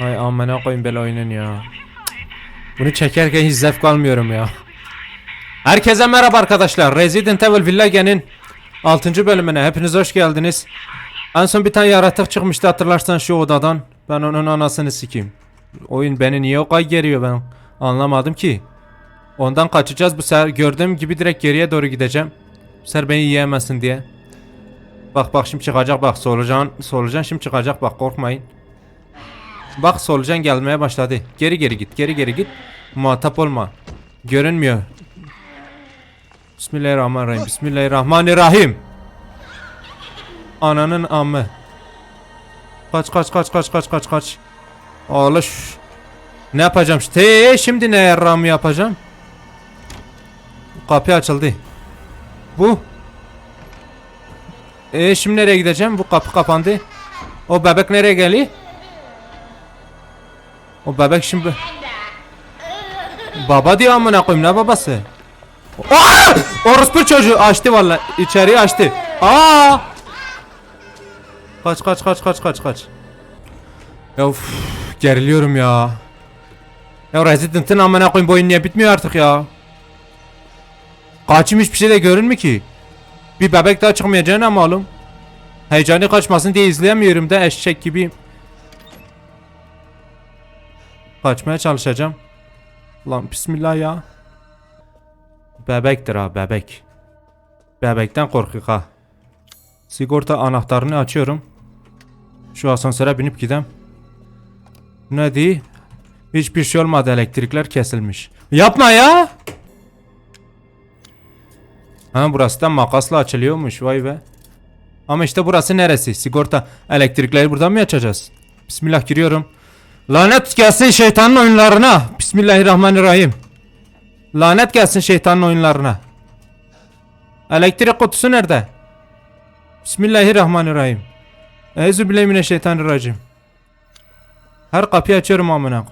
Ay amına koyayım böyle oyunun ya. Bunu çekerken hiç zevk almıyorum ya. Herkese merhaba arkadaşlar. Resident Evil Village'nin 6. bölümüne hepiniz hoş geldiniz. En son bir tane yaratık çıkmıştı hatırlarsan şu odadan. Ben onun anasını sikeyim. Oyun beni niye o kadar geriyor ben anlamadım ki. Ondan kaçacağız bu sefer gördüğüm gibi direkt geriye doğru gideceğim. Bu sefer beni yiyemezsin diye. Bak bak şimdi çıkacak bak solucan solucan şimdi çıkacak bak korkmayın. Bak solucan gelmeye başladı. Geri geri git geri geri git. Muhatap olma. Görünmüyor. Bismillahirrahmanirrahim. Bismillahirrahmanirrahim. Ananın amı. Kaç kaç kaç kaç kaç kaç kaç. Ağlaş. Ne yapacağım işte? Şimdi ne yarramı yapacağım? Kapı açıldı. Bu. E şimdi nereye gideceğim? Bu kapı kapandı. O bebek nereye geliyor? O bebek şimdi... Baba diyor amına koyayım ne babası? Aa! Orospu çocuğu açtı valla. İçeriği açtı. Aa! Kaç kaç kaç kaç kaç kaç. Ya uf, geriliyorum ya. Ya Resident'ın amına koyayım bu oyun niye bitmiyor artık ya? Kaçım hiçbir şey de görünmüyor ki. Bir bebek daha çıkmayacağına malum. Heyecanı kaçmasın diye izleyemiyorum da eşek gibiyim. Kaçmaya çalışacağım. Lan bismillah ya. Bebektir ha bebek. Bebekten korkuyor ha. Sigorta anahtarını açıyorum. Şu asansöre binip gidem. Ne diye? Hiçbir şey olmadı elektrikler kesilmiş. Yapma ya. Ha burası da makasla açılıyormuş vay be. Ama işte burası neresi? Sigorta elektrikleri buradan mı açacağız? Bismillah giriyorum. Lanet gelsin şeytanın oyunlarına. Bismillahirrahmanirrahim. Lanet gelsin şeytanın oyunlarına. Elektrik kutusu nerede? Bismillahirrahmanirrahim. Euzubillahimineşşeytanirracim. Her kapıyı açıyorum amına.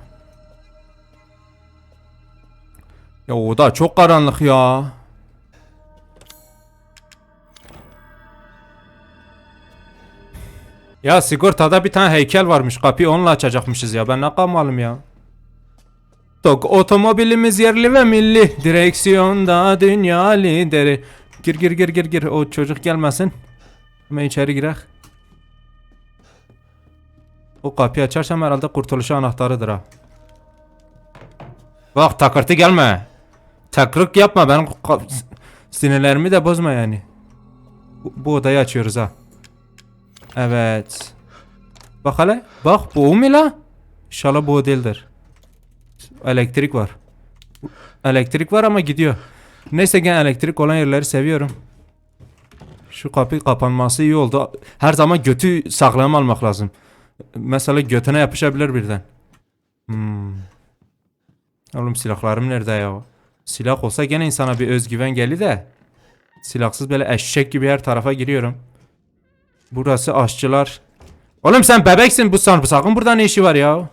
Ya o da çok karanlık ya. Ya sigortada bir tane heykel varmış. Kapıyı onunla açacakmışız ya. Ben ne kamalım ya. Tok otomobilimiz yerli ve milli. Direksiyonda dünya lideri. Gir gir gir gir gir. O çocuk gelmesin. Hemen içeri girek. O kapıyı açarsam herhalde kurtuluşu anahtarıdır ha. Bak takırtı gelme. Takrık yapma benim sinirlerimi de bozma yani. Bu, bu odayı açıyoruz ha. Evet. Bak hele. Bak bu o mu la? İnşallah bu o değildir. Elektrik var. Elektrik var ama gidiyor. Neyse ben elektrik olan yerleri seviyorum. Şu kapı kapanması iyi oldu. Her zaman götü sağlam almak lazım. Mesela götüne yapışabilir birden. Hmm. Oğlum silahlarım nerede ya? Silah olsa gene insana bir özgüven gelir de. Silahsız böyle eşek gibi her tarafa giriyorum. Burası aşçılar. Oğlum sen bebeksin bu sarımsakın burada ne işi var ya?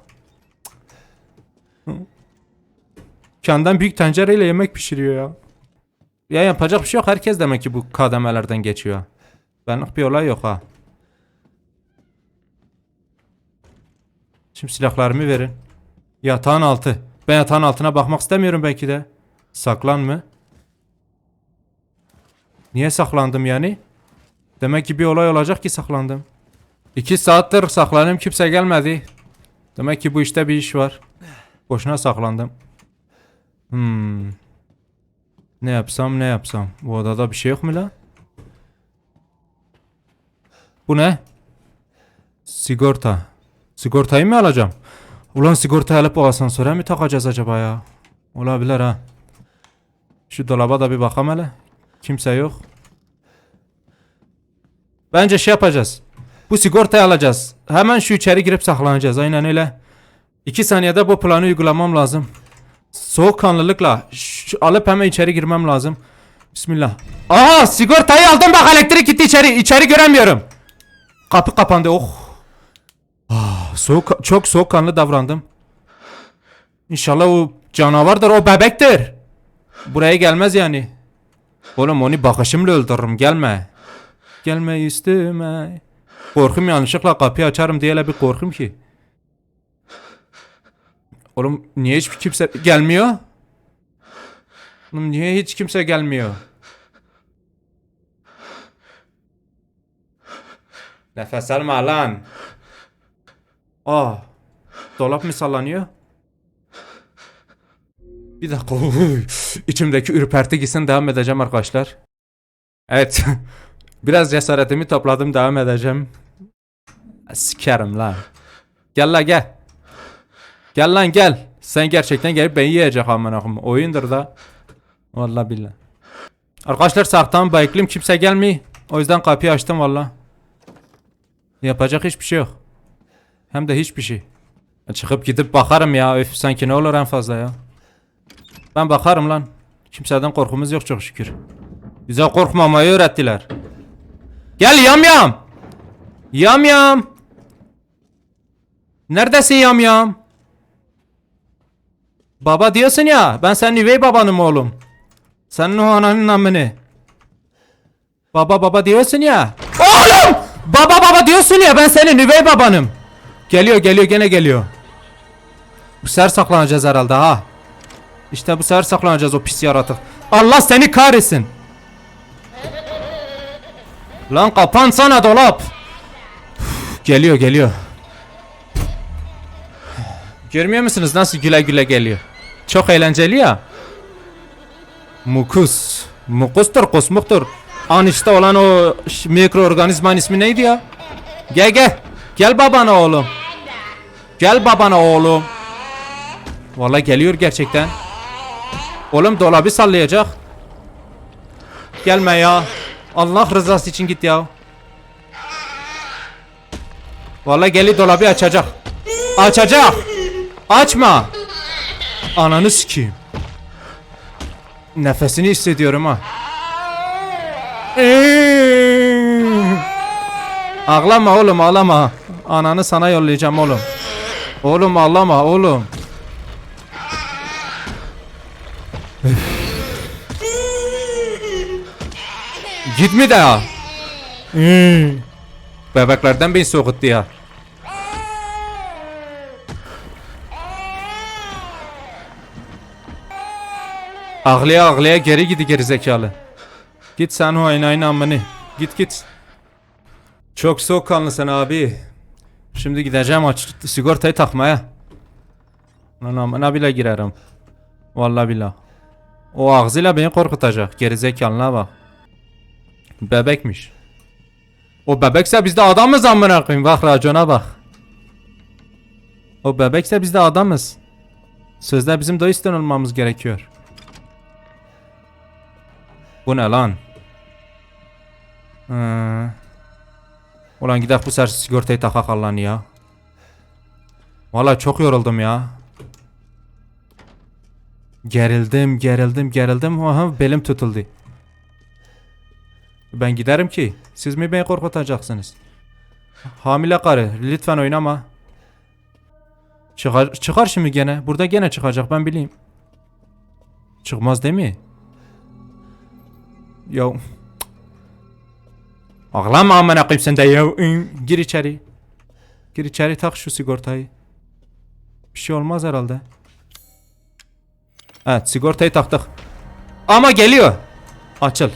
Kendinden büyük tencereyle yemek pişiriyor ya. Ya yapacak bir şey yok. Herkes demek ki bu kademelerden geçiyor. Benlik bir olay yok ha. Şimdi silahlarımı verin. Yatağın altı. Ben yatağın altına bakmak istemiyorum belki de. Saklan mı? Niye saklandım yani? Demek ki bir olay olacak ki saklandım. İki saattir saklanıyorum kimse gelmedi. Demek ki bu işte bir iş var. Boşuna saklandım. Hmm. Ne yapsam ne yapsam. Bu odada bir şey yok mu la? Bu ne? Sigorta. Sigortayı mı alacağım? Ulan sigorta alıp o asansöre mi takacağız acaba ya? Olabilir ha. Şu dolaba da bir bakalım hele. Kimse yok. Bence şey yapacağız. Bu sigortayı alacağız. Hemen şu içeri girip saklanacağız. Aynen öyle. İki saniyede bu planı uygulamam lazım. Soğukkanlılıkla şu- alıp hemen içeri girmem lazım. Bismillah. Aa sigortayı aldım bak elektrik gitti içeri. İçeri göremiyorum. Kapı kapandı. Oh. Ah, soğuk çok soğukkanlı davrandım. İnşallah o canavardır o bebektir. Buraya gelmez yani. Oğlum onu bakışımla öldürürüm gelme. Gelme üstüme. Korkum yanlışlıkla kapıyı açarım diye bir korkum ki. Oğlum niye hiç kimse gelmiyor? Oğlum niye hiç kimse gelmiyor? Nefes alma lan. Aa. Dolap mı sallanıyor? Bir dakika. İçimdeki ürperti gitsin devam edeceğim arkadaşlar. Evet. Biraz cesaretimi topladım devam edeceğim. Sikerim lan. Gel la gel. Gel lan gel. Sen gerçekten gelip beni yiyecek amına koyayım. Oyundur da. Vallahi billahi. Arkadaşlar sağtan bayıklım kimse gelmiyor. O yüzden kapıyı açtım valla. Yapacak hiçbir şey yok. Hem de hiçbir şey. Çıkıp gidip bakarım ya. Öf sanki ne olur en fazla ya. Ben bakarım lan. Kimseden korkumuz yok çok şükür. Bize korkmamayı öğrettiler. Gel yam yam. Yam yam. Neredesin yam yam? Baba diyorsun ya. Ben senin üvey babanım oğlum. Senin o ananın amını. Baba baba diyorsun ya. Oğlum! Baba baba diyorsun ya ben senin üvey babanım. Geliyor geliyor gene geliyor. Bu sefer saklanacağız herhalde ha. İşte bu sefer saklanacağız o pis yaratık. Allah seni kahretsin. Lan kapansana dolap. Geliyor geliyor. Görmüyor musunuz nasıl güle güle geliyor? Çok eğlenceli ya. Mukus. Mukustur kusmuktur. An işte olan o mikroorganizmanın ismi neydi ya? Gel gel. Gel babana oğlum. Gel babana oğlum. Vallahi geliyor gerçekten. Oğlum dolabı sallayacak. Gelme ya. Allah rızası için git ya. Vallahi geli dolabı açacak. Açacak. Açma. Ananı sikeyim. Nefesini hissediyorum ha. Ağlama oğlum ağlama. Ananı sana yollayacağım oğlum. Oğlum ağlama oğlum. Gitme de ya. Bebeklerden beni soğuttu ya. Ağlaya ağlaya geri gidi geri zekalı. Git sen o aynayın amını. Git git. Çok soğukkanlısın abi. Şimdi gideceğim aç sigortayı takmaya. Lan amına bile girerim. Vallahi billah. O ağzıyla beni korkutacak. Gerizekalına bak. Bebekmiş. O bebekse biz de adamız amına koyayım. Bak racona bak. O bebekse biz de adamız. Sözde bizim de üstün olmamız gerekiyor. Bu ne lan? Hı. Ulan gidelim bu sefer sigortayı takak Allah'ın ya. Vallahi çok yoruldum ya. Gerildim, gerildim, gerildim. Aha, belim tutuldu. Ben giderim ki. Siz mi beni korkutacaksınız? Hamile karı, lütfen oynama. Çıkar, çıkar şimdi gene. Burada gene çıkacak ben bileyim. Çıkmaz değil mi? Ya. Ağlama amına koyayım sen de ya. Gir içeri. Gir içeri tak şu sigortayı. Bir şey olmaz herhalde. Evet sigortayı taktık. Ama geliyor. Açıl.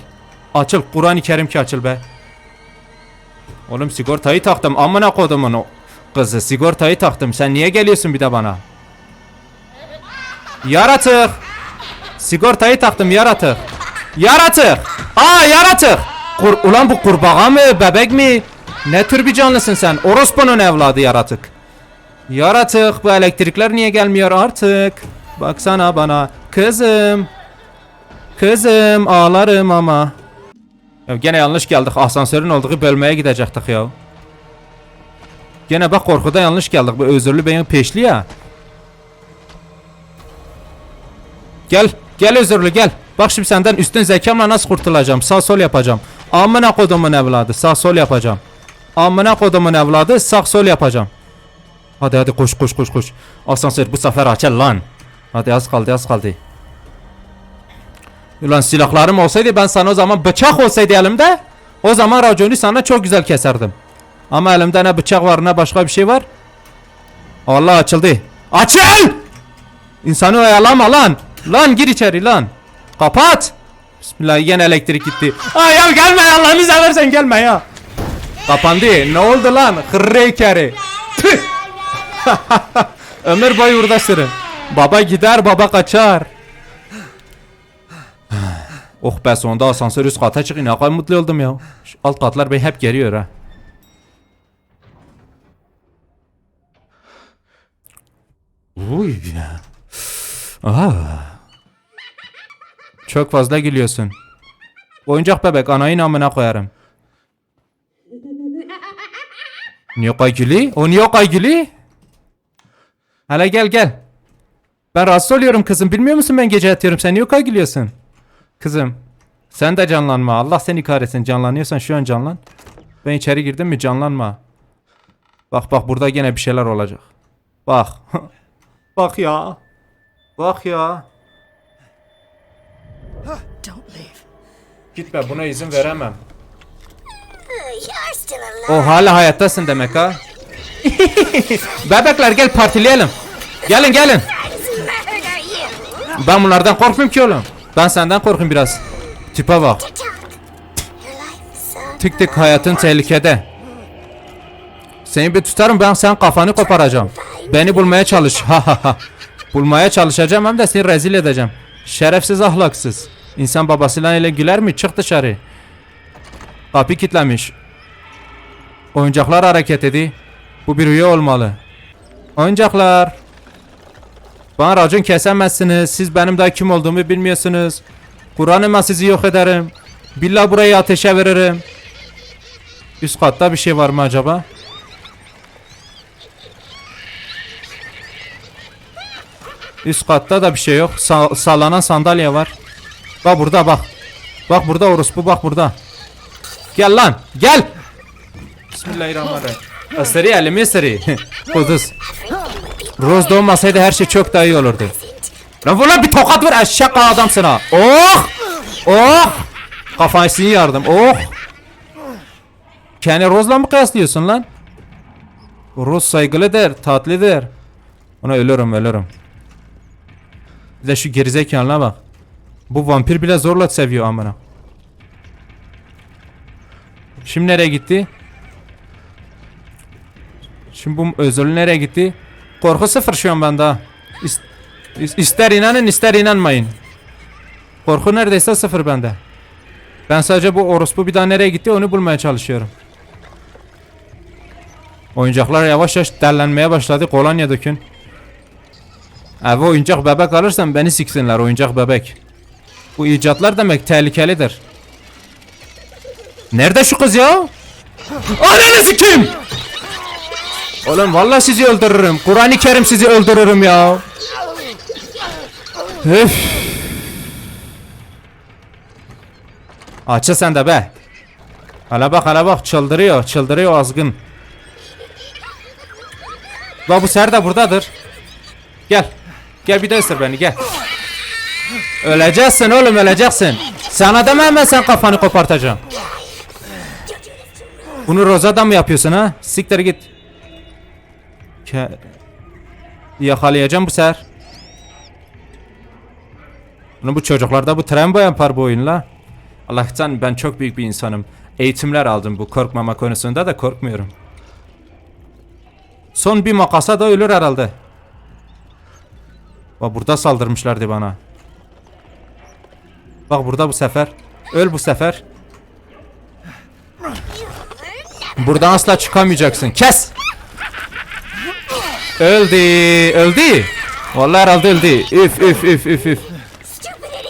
Açıl. Kur'an-ı Kerim ki açıl be. Oğlum sigortayı taktım. Amına kodumun o kızı. Sigortayı taktım. Sen niye geliyorsun bir de bana? Yaratık. Sigortayı taktım yaratık. Yaratık. Aa yaratık. Kur Ulan bu kurbağa mı bebek mi? Ne tür bir canlısın sen? Orospu'nun evladı yaratık. Yaratık bu elektrikler niye gelmiyor artık? Baksana bana. Kızım. Kızım ağlarım ama. Ya gene yanlış geldik. Asansörün olduğu bölmeye gidecektik ya. Gene bak korkuda yanlış geldik. Bu özürlü beyin peşli ya. Gel. Gel özürlü gel. Bak şimdi senden üstün zekamla nasıl kurtulacağım. Sağ sol yapacağım. Amına kodumun evladı. Sağ sol yapacağım. Amına kodumun evladı. Sağ sol yapacağım. Hadi hadi koş koş koş koş. Asansör bu sefer açıl lan. Hadi az kaldı az kaldı. Ulan silahlarım olsaydı ben sana o zaman bıçak olsaydı elimde o zaman raconu sana çok güzel keserdim. Ama elimde ne bıçak var ne başka bir şey var. Allah açıldı. Açıl! İnsanı oyalama lan. Lan gir içeri lan. Kapat. Bismillah yine elektrik gitti. Ay ya gelme Allah'ını seversen gelme ya. Kapandı. Ne oldu lan? Hırrey kere. Ömür boyu burada sürün. Baba gider baba kaçar. Oh be sonunda asansör üst kata çıkıyor. Ne kadar mutlu oldum ya. Alt katlar beni hep geriyor ha. Uy. Aa. Çok fazla gülüyorsun. Oyuncak bebek anayı namına koyarım. Niye kaygılı? O niye kaygılı? Hele gel gel. Ben rahatsız oluyorum kızım. Bilmiyor musun ben gece yatıyorum. Sen niye kaygılıyorsun? Kızım. Sen de canlanma. Allah seni kahretsin. Canlanıyorsan şu an canlan. Ben içeri girdim mi canlanma. Bak bak burada gene bir şeyler olacak. Bak. bak ya. Bak ya. Don't leave. Gitme buna izin veremem. You're still alive. O hala hayattasın demek ha. Bebekler gel partileyelim. Gelin gelin. Ben bunlardan korkmuyorum ki oğlum. Ben senden korkayım biraz. Tipe bak. Tık tık hayatın tehlikede. Seni bir tutarım ben sen kafanı koparacağım. Beni bulmaya çalış. Ha ha ha. Bulmaya çalışacağım hem de seni rezil edeceğim. Şerefsiz ahlaksız. İnsan babasıyla ile güler mi? Çık dışarı. Kapı kilitlemiş. Oyuncaklar hareket ediyor. Bu bir rüya olmalı. Oyuncaklar. Bana racon kesemezsiniz. Siz benim daha kim olduğumu bilmiyorsunuz. Kur'an'ıma sizi yok ederim. Billah burayı ateşe veririm. Üst katta bir şey var mı acaba? Üst katta da bir şey yok. Sa- sallanan sandalye var. Bak burada bak. Bak burada orospu bak burada. Gel lan gel. Bismillahirrahmanirrahim. Eseri elimi eseri. Kuduz. Rose doğmasaydı her şey çok daha iyi olurdu. Lan vur lan bir tokat vur eşek adamsın ha. Oh! Oh! Kafasını yardım. Oh! Kendi Rose'la mı kıyaslıyorsun lan? Rose saygılıdır, tatlıdır. Ona ölürüm, ölürüm. Bir de şu gerizekalına bak. Bu vampir bile zorla seviyor amına. Şimdi nereye gitti? Şimdi bu özürlü nereye gitti? Korku sıfır şu an bende. ha. İs- is- ister inanın ister inanmayın. Korku neredeyse sıfır bende. Ben sadece bu orospu bir daha nereye gitti onu bulmaya çalışıyorum. Oyuncaklar yavaş yavaş derlenmeye başladı. Kolonya dökün. Eve oyuncak bebek alırsan beni siksinler oyuncak bebek. Bu icatlar demek tehlikelidir. Nerede şu kız ya? Ananı sikeyim! Oğlum vallahi sizi öldürürüm. Kur'an-ı Kerim sizi öldürürüm ya. Üf. Açı sen de be. Hala bak hala bak çıldırıyor çıldırıyor azgın. Bak bu ser de buradadır. Gel. Gel bir de ısır beni gel. Öleceksin oğlum öleceksin. Sana demem ben sen kafanı kopartacağım. Bunu Roza'da mı yapıyorsun ha? Siktir git. Ke Yakalayacağım bu sefer. Bunu bu çocuklarda bu tren yapar bu oyunla. Allah'tan ben çok büyük bir insanım. Eğitimler aldım bu korkmama konusunda da korkmuyorum. Son bir makasa da ölür herhalde. Bak burada saldırmışlardı bana. Bak burada bu sefer. Öl bu sefer. Buradan asla çıkamayacaksın. Kes! Öldü. Öldü. Vallahi herhalde öldü. Üf üf üf üf üf.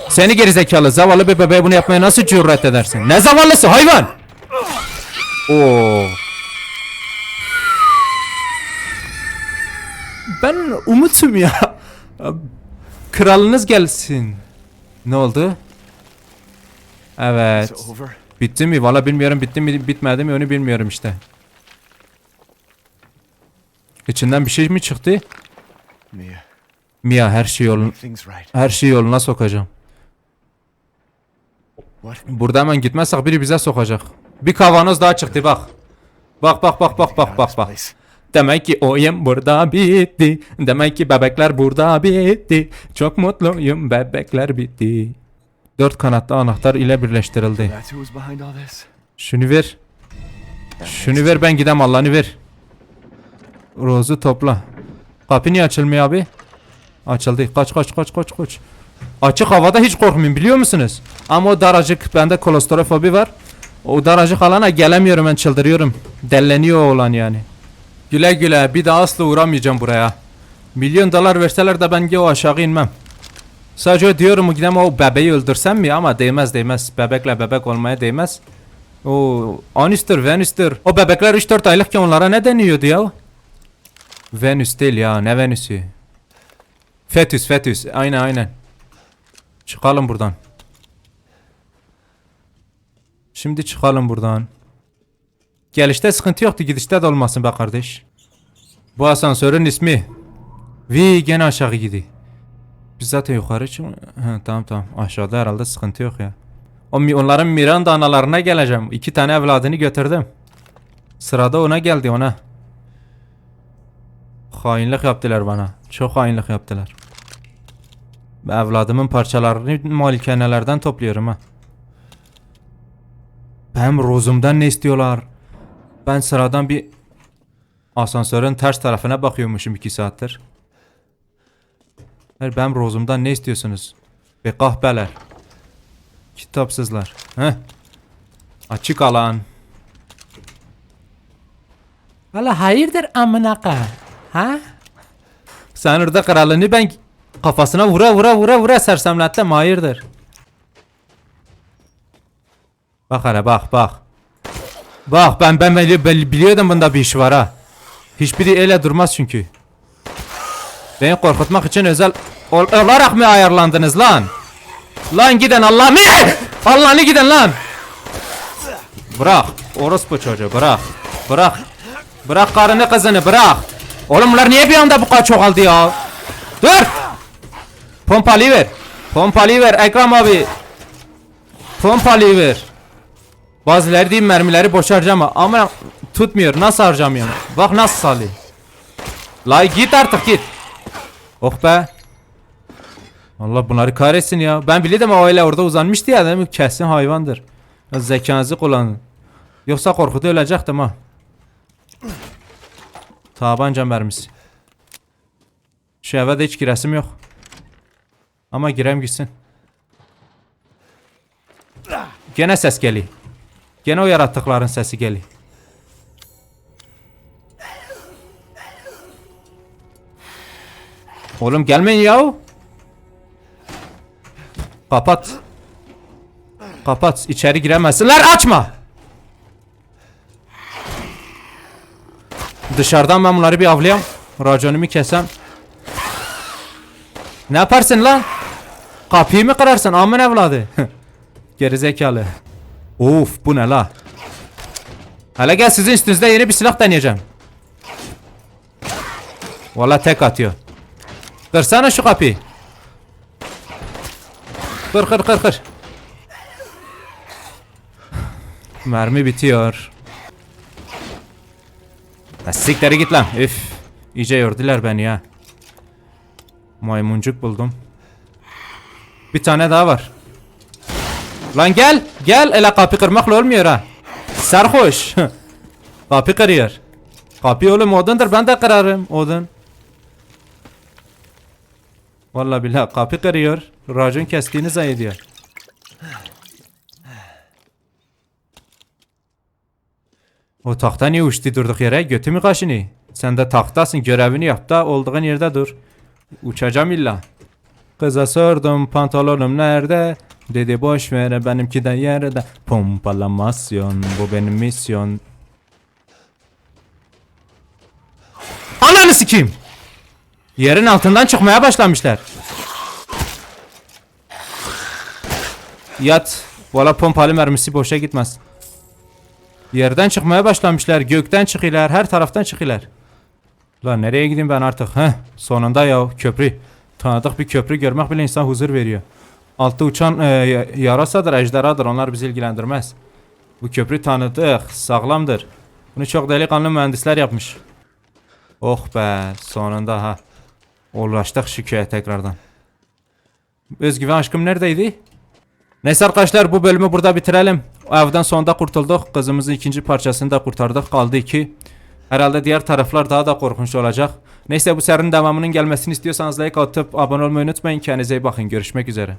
Seni gerizekalı zavallı bir bebeğe bunu yapmaya nasıl cüret edersin? Ne zavallısı hayvan? Oo. Ben umutum ya. Kralınız gelsin. Ne oldu? Evet. Bitti mi? Valla bilmiyorum bitti mi bitmedi mi onu bilmiyorum işte. İçinden bir şey mi çıktı? Mia, Mia her şey yolun her şeyi yoluna sokacağım. Burada hemen gitmezsek biri bize sokacak. Bir kavanoz daha çıktı bak. Bak bak bak bak bak bak bak. Demek ki oyun burada bitti. Demek ki bebekler burada bitti. Çok mutluyum bebekler bitti. Dört kanatlı anahtar ile birleştirildi. Şunu ver. Şunu ver ben gidem Allah'ını ver. Rozu topla. Kapı niye açılmıyor abi? Açıldı. Kaç kaç kaç kaç kaç. Açık havada hiç korkmuyorum biliyor musunuz? Ama o daracık bende kolostrofobi var. O daracık alana gelemiyorum ben çıldırıyorum. Delleniyor olan yani. Güle güle bir daha asla uğramayacağım buraya. Milyon dolar verseler de ben o aşağı inmem. Sadece diyorum gidem o bebeği öldürsem mi ama değmez değmez. Bebekle bebek olmaya değmez. O Anis'tir Venüs'tür. O bebekler 3-4 aylıkken onlara ne deniyordu ya? Venüs değil ya ne Venüs'ü? Fetüs Fetüs aynen aynen. Çıkalım buradan. Şimdi çıkalım buradan. Gelişte sıkıntı yoktu gidişte de olmasın be kardeş. Bu asansörün ismi. Vi gene aşağı gidiyor. Biz zaten yukarı çık... Tamam tamam aşağıda herhalde sıkıntı yok ya. O onların Miranda analarına geleceğim. İki tane evladını götürdüm. Sırada ona geldi ona. Hainlik yaptılar bana. Çok hainlik yaptılar. Evladımın parçalarını malikanelerden topluyorum ha. Benim rozumdan ne istiyorlar? Ben sıradan bir asansörün ters tarafına bakıyormuşum iki saattir. Hayır benim rozumdan ne istiyorsunuz? Be kahpeler. Kitapsızlar. Heh. Açık alan. Valla hayırdır amına ka? Ha? Sen orada kralını ben kafasına vura vura vura vura sersemlettim hayırdır? Bak hele bak bak. Bak ben ben, ben bili- biliyordum bunda bir iş var ha. Hiçbiri öyle durmaz çünkü. Beni korkutmak için özel ol- olarak mı ayarlandınız lan? Lan gidin Allah'ım. Allah'ını gidin lan. Bırak. Orospu çocuğu bırak. Bırak. Bırak karını kızını bırak. Oğlum bunlar niye bir anda bu kadar çoğaldı ya? Dur. Pompalıyı ver. Pompalıyı ver Ekrem abi. Pompalıyı ver. Bazıları diyeyim mermileri boş harcama ama tutmuyor nasıl harcamıyorum bak nasıl salıyor La git artık git Oh be Allah bunları kahretsin ya ben biliyordum o öyle orada uzanmıştı ya dedim kesin hayvandır Zekanızı kullanın Yoksa korkuda ölecektim ha Tabanca mermisi Şu eve de hiç giresim yok Ama girem gitsin Gene ses geliyor Gene o yaratıkların sesi geliyor. Oğlum gelmeyin yahu. Kapat. Kapat. İçeri giremezsinler. Açma. Dışarıdan ben bunları bir avlayam. Raconumu kesem. Ne yaparsın lan? Kapıyı mı kırarsın amın evladı? Gerizekalı. Of bu ne la? Hele gel sizin üstünüzde yeni bir silah deneyeceğim. Valla tek atıyor. Kırsana şu kapıyı. Kır kır kır kır. Mermi bitiyor. Ha, Sikleri git lan. Üf. İyice yordular beni ya. Maymuncuk buldum. Bir tane daha var. Lan gel. Gel. Ele kapı kırmakla olmuyor ha. Sarhoş. kapı kırıyor. Kapı oğlum odundur. Ben de kırarım. Odun. Vallahi billahi kapı kırıyor. Racon kestiğini zannediyor. O tahta niye uçtu durduk yere? Götü mü kaşını? Sen de tahtasın görevini yap da olduğun yerde dur. Uçacağım illa. Kıza sordum pantolonum nerede? Dedi boş ver benimki de yerde. Pompalamasyon bu benim misyon. Ananı sikeyim. Yerin altından çıkmaya başlamışlar. Yat. Valla pompalı mermisi boşa gitmez. Yerden çıkmaya başlamışlar. Gökten çıkıyorlar. Her taraftan çıkıyorlar. Lan nereye gideyim ben artık? Heh, sonunda ya köprü. Tanıdık bir köprü görmek bile insan huzur veriyor. Altta uçan e, ya- yarasadır, ejderhadır. Onlar bizi ilgilendirmez. Bu köprü tanıdık, sağlamdır. Bunu çok delikanlı mühendisler yapmış. Oh be sonunda ha. Ulaştık şikayet tekrardan. Özgüven aşkım neredeydi? Neyse arkadaşlar bu bölümü burada bitirelim. O evden sonunda kurtulduk. Kızımızın ikinci parçasını da kurtardık. Kaldı iki. Herhalde diğer taraflar daha da korkunç olacak. Neyse bu serinin devamının gelmesini istiyorsanız like atıp abone olmayı unutmayın. Kendinize iyi bakın. Görüşmek üzere.